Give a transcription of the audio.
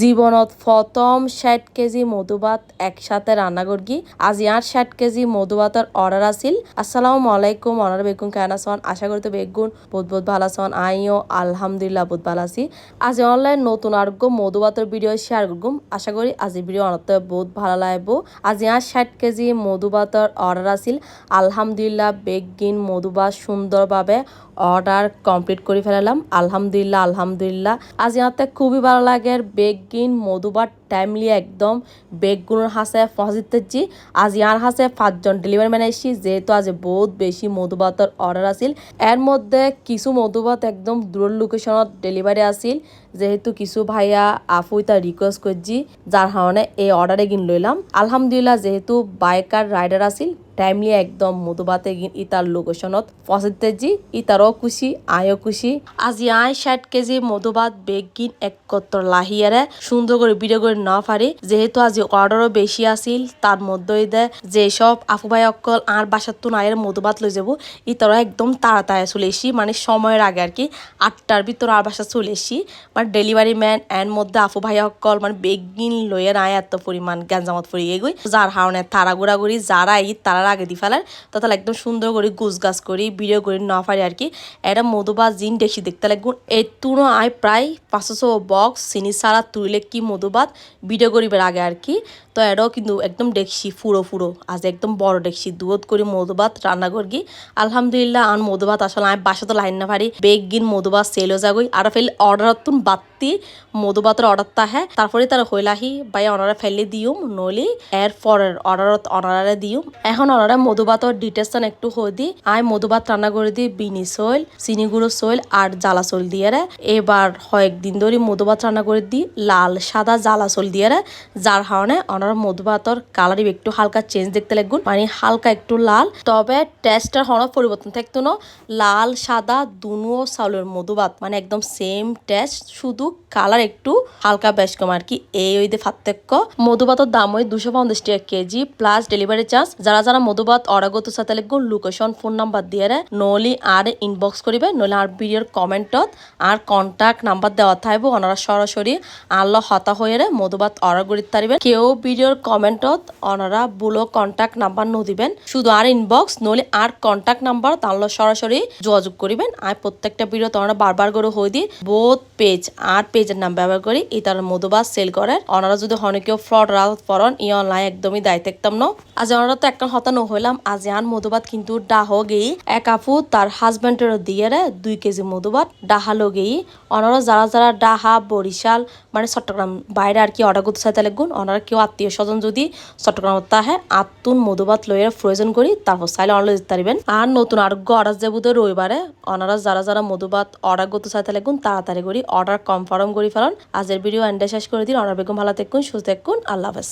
জীবনত প্রথম ষাট কেজি মধুভাত একসাথে রান্না করগি। আজ ইয়ার ষাট কেজি মধুভাতের অর্ডার আছিল। আসসালামু আলাইকুম অনার বেগুন কেন আছেন? আশা করি তো বেগুন বহুত বহুত ভালো আছেন। আইও, আলহামদুলিল্লাহ বহুত ভালো আছি। আজ অনলাইন নতুন আরোগ্য মধুভাতের ভিডিও শেয়ার করগুম। আশা করি আজ ভিডিও অনাতে বহুত ভালো লাগবো। আজ ইয়ার ষাট কেজি মধুভাতের অর্ডার আছিল। আলহামদুলিল্লাহ, বেগিন মধুভাত সুন্দরভাবে অর্ডার কমপ্লিট করে ফেলালাম। আলহামদুলিল্লাহ আলহামদুলিল্লাহ। আজ ইয়াতে খুবই ভালো লাগে বেগিন মধুবার টাইমলি একদম বেগগুলোর হাসে পৌঁছিতেছি আজ ইয়ার হাসে পাঁচজন ডেলিভারি ম্যান এসেছি যেহেতু আজ বহুত বেশি মধুবাতর অর্ডার আসিল এর মধ্যে কিছু মধুবাত একদম দূর লোকেশনত ডেলিভারি আছিল। যেহেতু কিছু ভাইয়া আফু ইতা রিকোয়েস্ট করছি, যার কারণে এই অর্ডারে কিন লইলাম। আলহামদুলিল্লাহ, যেহেতু বাইকার রাইডার আছিল টাইমলি একদম মধুবাতে গিন ইতার লোকেশনত পৌঁছাতেছি ইতারও খুশি আয়ও খুশি। আজি আয় ষাট কেজি মধুবাত বেগ গিন একত্র লাহিয়ারে সুন্দর করে ভিডিও করে না পারি। যেহেতু আজি অর্ডারও বেশি আছিল, তার মধ্যে দে যেসব আপু ভাই অকল আর বাসার তো নায়ের মধুবাত লই যাব, ইতারও একদম তাড়াতাড়ি চলে এসি। মানে সময়ের আগে আর কি, আটটার ভিতর আর বাসা চলে এসি। মানে ডেলিভারি ম্যান এর মধ্যে আপু ভাই অকল মানে বেগিন লইয়ে নাই এত পরিমাণ, গ্যাঞ্জামত পড়ি এগুই। যার হাওনে তারা ঘোরাঘুরি, যারা ই তারা আগে দি ফেলার তাহলে একদম সুন্দর করে গুছ গাছ করি, ভিডিও করে, না পারি আর কি। এটা মধুবা জিন দেখি দেখতে লাগুন এই তুনো আয় প্রায় পাঁচশো বক্স চিনি সারা তুইলে কি মধুবাদ ভিডিও করিবার আগে আর কি। তো এটাও কিন্তু একদম দেখছি ফুড়ো ফুড়ো আজ একদম বড় দেখছি দুধ করে, মধুবাত, রান্না করি আলহামদুলিল্লাহ, আর মধুবাত আসলে আমি বাসা তো লাইন না পারি। বেগ গিন মধুবাত সেলও যাগই আর ফেল অর্ডার battı. তুন বাত্তি মধুবাতের অর্ডারটা হ্যাঁ তারপরে তার হইলাহি বাই অনারা ফেলে দিউম নলি এর পরের অর্ডারত অনারারে দিউম এখন অনারা মধুবাতর ডিটেলসটা একটু হই দি আই মধুবাত রান্না করে দি, বিনি সইল চিনি গুঁড়ো সইল আর জ্বালা সইল দিয়ে রে। এবার কয়েকদিন ধরে মধুবাত রান্না করে দি, লাল, সাদা জ্বালা সইল দিয়ে রে, যার কারণে অনারা মধুবাতর কালারই একটু হালকা চেঞ্জ দেখতে লাগুন মানে হালকা একটু লাল। তবে টেস্টের হন পরিবর্তন থাকতো না, লাল, সাদা, দুনো চাউলের মধুবাত মানে একদম সেম টেস্ট শুধু কালার একটু হালকা বেশ কম আর কি। এই ওই পার্থক্য মধুবাতর দাম ওই দুশো পঞ্চাশ টাকা কেজি প্লাস ডেলিভারি চার্জ যারা যারা মধুবাত অর্ডার করতে লিখব লোকেশন ফোন নাম্বার দিয়ে নলি আর ইনবক্স করিবে নইলে আর ভিডিওর কমেন্টত আর কন্ট্যাক্ট নাম্বার দেওয়া থাকব ওনারা সরাসরি আল্লাহ হতা হয়ে মধুবাত অর্ডার করি তারিবেন। কেউ ভিডিওর কমেন্টত ওনারা বুলো কন্ট্যাক্ট নাম্বার ন দিবেন। শুধু আর ইনবক্স নইলে আর কন্ট্যাক্ট নাম্বার তাহলে সরাসরি যোগাযোগ করিবেন। আর প্রত্যেকটা ভিডিও তোমরা বারবার করে হয়ে দি বোধ পেজ আর পেজের নাম ব্যবহার করি, এই তার মধুবাস সেল করে ওনারা যদি হনে কেউ ফ্রড রাত ফরন ই অনলাইন একদমই দায় থাকতাম ন। আজ ওনারা তো একটা হতা হইলাম, আজ আন মধুবাদ কিন্তু ডাহ গেই। এক আপু তার হাজবেন্ডের দিয়ে দুই কেজি মধুবাদ ডাহালো গেই। ওনারা যারা যারা ডাহা, বরিশাল মানে চট্টগ্রাম বাইরে আর কি অর্ডার করতে চাইতে লাগুন ওনারা কেউ আত্মীয় স্বজন যদি চট্টগ্রাম তাহে আত্মুন মধুবাত লইয়ে প্রয়োজন করি, তারপর চাইলে অনলাইন দিতে পারবেন। আর নতুন আরোগ্য অর্ডার যাব রবিবারে, ওনারা যারা যারা মধুবাত অর্ডার করতে চাইতে লাগুন তাড়াতাড়ি করি অর্ডার কনফার্ম করি ফেলান। আজের ভিডিও এন্ডে শেষ করে দিন। অনার বেগম ভালো থাকুন, সুস্থ থাকুন। আল্লাহ হাফেজ।